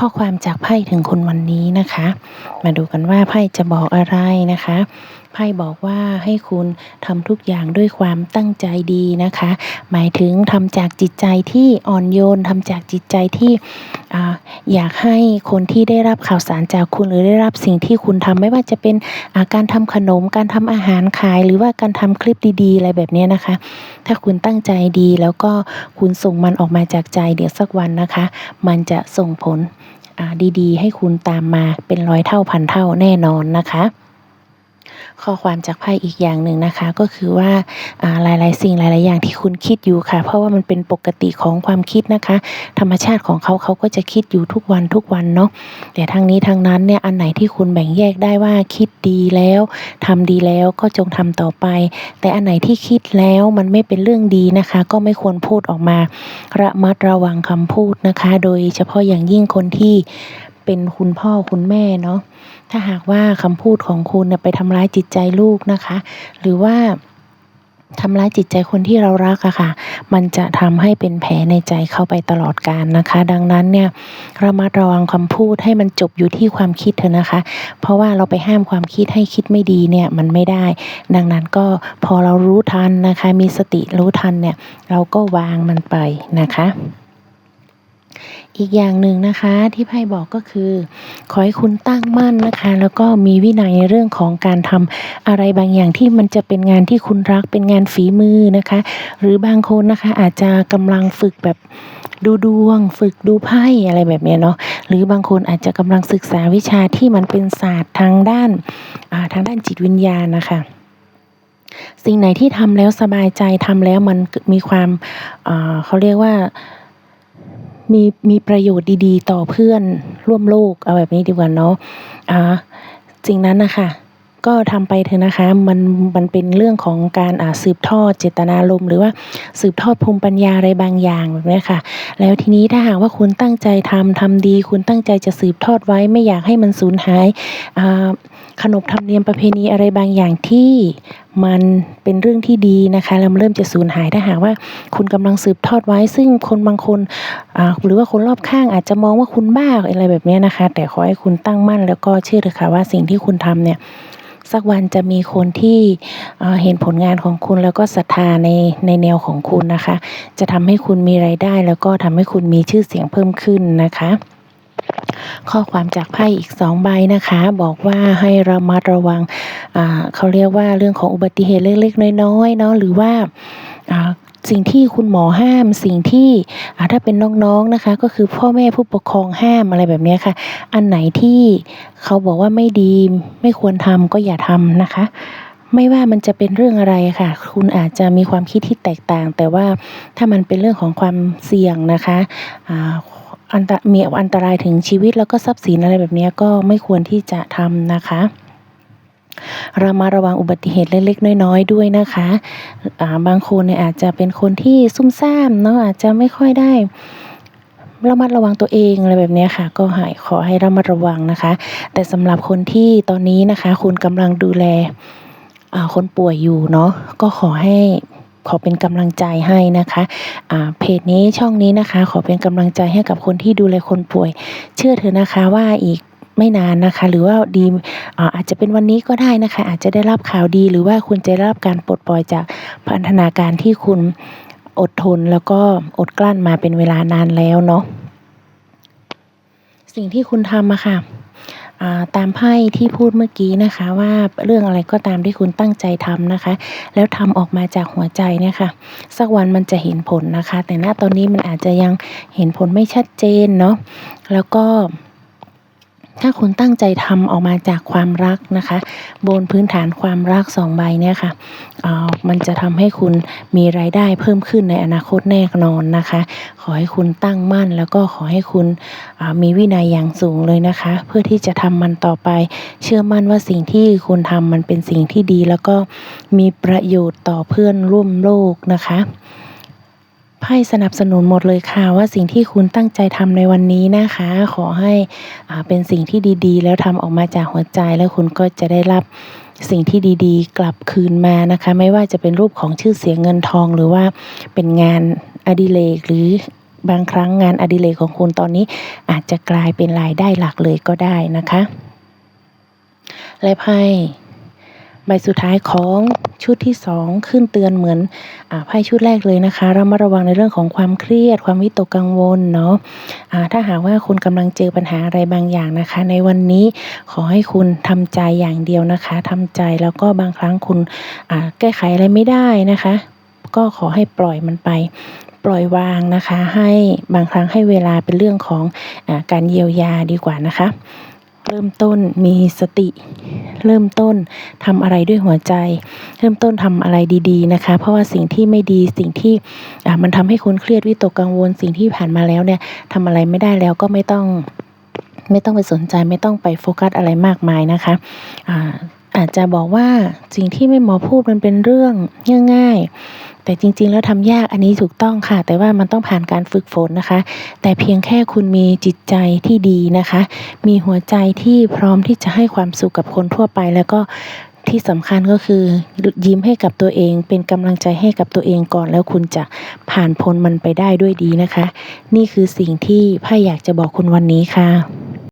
ข้อความจากไพ่ถึงคุณวันนี้นะคะ มาดูกันว่าไพ่จะบอกอะไรนะคะไพ่บอกว่าให้คุณทำทุกอย่างด้วยความตั้งใจดีนะคะ หมายถึงทำจากจิตใจที่อ่อนโยนทำจากจิตใจที่ออยากให้คนที่ได้รับข่าวสารจากคุณหรือได้รับสิ่งที่คุณทำไม่ว่าจะเป็นการทำขนม การทำอาหารขาย หรือว่าการทำคลิปดีๆ อะไรแบบนี้นะคะ ถ้าคุณตั้งใจดีแล้วก็คุณส่งมันออกมาจากใจเดี๋ยวสักวันนะคะ มันจะส่งผลดีๆ ให้คุณตามมาเป็นร้อยเท่าพันเท่าแน่นอนนะคะ ข้อความจากไพ่อีกอย่างหนึ่งนะคะ ก็คือว่าหลาย ๆ สิ่งหลาย ๆ อย่างที่คุณคิดอยู่ค่ะ เพราะว่ามันเป็นปกติของความคิดนะคะ ธรรมชาติของเขาเขาก็จะคิดอยู่ทุกวันทุกวันเนาะแต่ทางนี้ทางนั้นเนี่ยอันไหนที่คุณแบ่งแยกได้ว่าคิดดีแล้วทำดีแล้วก็จงทำต่อไป แต่อันไหนที่คิดแล้วมันไม่เป็นเรื่องดีนะคะ ก็ไม่ควรพูดออกมา ระมัดระวังคำพูดนะคะ โดยเฉพาะอย่างยิ่งคนที่ เป็นคุณพ่อคุณแม่เนาะถ้าหากว่าคำพูดของคุณไปทำร้ายจิตใจลูกนะคะ หรือว่าทำร้ายจิตใจคนที่เรารักอะค่ะ มันจะทำให้เป็นแผลในใจเข้าไปตลอดกาลนะคะ ดังนั้นเนี่ยระมัดระวังคำพูดให้มันจบอยู่ที่ความคิดเถอะนะคะ เพราะว่าเราไปห้ามความคิดให้คิดไม่ดีเนี่ยมันไม่ได้ ดังนั้นก็พอเรารู้ทันนะคะ มีสติรู้ทันเนี่ย เราก็วางมันไปนะคะ อีกอย่างหนึ่งนะคะที่ไพ่บอกก็คือ ขอให้คุณตั้งมั่นนะคะ แล้วก็มีวินัยในเรื่องของการทำอะไรบางอย่างที่มันจะเป็นงานที่คุณรักเป็นงานฝีมือนะคะ หรือบางคนนะคะอาจจะกำลังฝึกแบบดูดวง ฝึกดูไพ่อะไรแบบนี้เนาะหรือบางคนอาจจะกำลังศึกษาวิชาที่มันเป็นศาสตร์ทางด้านทางด้านจิตวิญญาณนะคะสิ่งไหนที่ทำแล้วสบายใจทำแล้วมันมีความเขาเรียกว่า มีมีประโยชน์ดีๆ ต่อเพื่อนร่วมโลกเอาแบบนี้ดีกว่าเนาะอ่าสิ่งนั้นนะคะก็ทำไปเถอะนะคะ มัน มันเป็นเรื่องของการอ่าสืบทอดเจตนารมณ์หรือว่าสืบทอดภูมิปัญญาอะไรบางอย่างแบบนี้ค่ะ แล้วทีนี้ถ้าหากว่าคุณตั้งใจทำทำดี คุณตั้งใจจะสืบทอดไว้ไม่อยากให้มันสูญหายอ่า ขนบธรรมเนียมประเพณีอะไรบางอย่างที่มันเป็นเรื่องที่ดีนะคะแล้วเริ่มจะสูญหายถ้าหากว่าคุณกำลังสืบทอดไว้ ซึ่งคนบางคนหรือว่าคนรอบข้างอาจจะมองว่าคุณบ้าอะไรแบบนี้นะคะ แต่ขอให้คุณตั้งมั่น แล้วก็เชื่อเถอะค่ะว่าสิ่งที่คุณทำเนี่ยสักวันจะมีคนที่เห็นผลงานของคุณแล้วก็ศรัทธาในในแนวของคุณนะคะ จะทำให้คุณมีไรายได้ แล้วก็ทำให้คุณมีชื่อเสียงเพิ่มขึ้นนะคะ ข้อความจากไพ่อีกสองใบนะคะ บอกว่าให้ระมัดระวังเขาเรียกว่าเรื่องของอุบัติเหตุเล็กๆน้อยๆเนาะหรือว่าสิ่งที่คุณหมอห้ามสิ่งที่ถ้าเป็นน้องๆนะคะ ก็คือพ่อแม่ผู้ปกครองห้ามอะไรแบบนี้ค่ะ อันไหนที่เขาบอกว่าไม่ดีไม่ควรทำก็อย่าทำนะคะ ไม่ว่ามันจะเป็นเรื่องอะไรค่ะ คุณอาจจะมีความคิดที่แตกต่าง แต่ว่าถ้ามันเป็นเรื่องของความเสี่ยงนะคะ อันตมีอันตรายถึงชีวิตแล้วก็ทรัพย์สินอะไรแบบนี้ก็ไม่ควรที่จะทำนะคะเรามาระวังอุบัติเหตุเล็กๆ น้อยๆ ด้วยนะคะะบางคนเนี่ยอาจจะเป็นคนที่ซุ่มซ่ามเนาะอาจจะไม่ค่อยได้ระมัดระวังตัวเองอะไรแบบนี้ค่ะ ก็ให้ขอให้ระมัดระวังนะคะ แต่สำหรับคนที่ตอนนี้นะคะ คุณกำลังดูแลคนป่วยอยู่เนาะก็ขอให้ ขอเป็นกำลังใจให้นะคะเพจนี้ช่องนี้นะคะ ขอเป็นกำลังใจให้กับคนที่ดูแลคนป่วย เชื่อเถอะนะคะว่าอีกไม่นานนะคะ หรือว่าดีอาจจะเป็นวันนี้ก็ได้นะคะ อาจจะได้รับข่าวดี หรือว่าคุณจะได้รับการปลดปล่อยจากพันธนาการที่คุณอดทนแล้วก็อดกลั้นมาเป็นเวลานานแล้วเนาะสิ่งที่คุณทำอะค่ะ ตามไพ่ที่พูดเมื่อกี้นะคะ ว่าเรื่องอะไรก็ตามที่คุณตั้งใจทำนะคะ แล้วทำออกมาจากหัวใจเนี่ยค่ะ สักวันมันจะเห็นผลนะคะ แต่ณตอนนี้มันอาจจะยังเห็นผลไม่ชัดเจนเนาะแล้วก็ ถ้าคุณตั้งใจทำออกมาจากความรักนะคะ บนพื้นฐานความรักสองใบเนี่ยค่ะมันจะทำให้คุณมีรายได้เพิ่มขึ้นในอนาคตแน่นอนนะคะ ขอให้คุณตั้งมั่น แล้วก็ขอให้คุณมีวินัยอย่างสูงเลยนะคะ เพื่อที่จะทำมันต่อไป เชื่อมั่นว่าสิ่งที่คุณทำมันเป็นสิ่งที่ดี แล้วก็มีประโยชน์ต่อเพื่อนร่วมโลกนะคะ ไพ่สนับสนุนหมดเลยค่ะ ว่าสิ่งที่คุณตั้งใจทำในวันนี้นะคะ ขอให้เป็นสิ่งที่ดีๆ แล้วทำออกมาจากหัวใจแล้วคุณก็จะได้รับสิ่งที่ดีๆ กลับคืนมานะคะ ไม่ว่าจะเป็นรูปของชื่อเสียงเงินทอง หรือว่าเป็นงานอดิเรกหรือบางครั้งงานอดิเรกของคุณตอนนี้ อาจจะกลายเป็นรายได้หลักเลยก็ได้นะคะ และไพ่ใบสุดท้ายของ ชุดที่สองขึ้นเตือนเหมือนอไพ่ชุดแรกเลยนะคะเรามาระวังในเรื่องของความเครียด ความวิตกกังวลเนาะะถ้าหากว่าคุณกำลังเจอปัญหาอะไรบางอย่างนะคะ ในวันนี้ขอให้คุณทำใจอย่างเดียวนะคะทำใจแล้วก็บางครั้งคุณแก้ไขอะไรไม่ได้นะคะ ก็ขอให้ปล่อยมันไปปล่อยวางนะคะ ให้บางครั้งให้เวลาเป็นเรื่องของอการเยียวยาดีกว่านะคะ เริ่มต้นมีสติ เริ่มต้นทำอะไรด้วยหัวใจ เริ่มต้นทำอะไรดี ๆ นะคะ เพราะว่าสิ่งที่ไม่ดีสิ่งที่มันทำให้คุณเครียดวิตกกังวล สิ่งที่ผ่านมาแล้วเนี่ยทำอะไรไม่ได้แล้วก็ไม่ต้อง ไม่ต้องไปสนใจไม่ต้องไปโฟกัสอะไรมากมายนะคะะ อาจจะบอกว่าสิ่งที่ไม่หมอพูดมันเป็นเรื่องง่ายๆ แต่จริงๆ แล้วทำยากอันนี้ถูกต้องค่ะ แต่ว่ามันต้องผ่านการฝึกฝนนะคะ แต่เพียงแค่คุณมีจิตใจที่ดีนะคะ มีหัวใจที่พร้อมที่จะให้ความสุขกับคนทั่วไปแล้วก็ที่สำคัญก็คือยิ้มให้กับตัวเอง เป็นกำลังใจให้กับตัวเองก่อน แล้วคุณจะผ่านพ้นมันไปได้ด้วยดีนะคะ นี่คือสิ่งที่พ่อยากจะบอกคุณวันนี้ค่ะ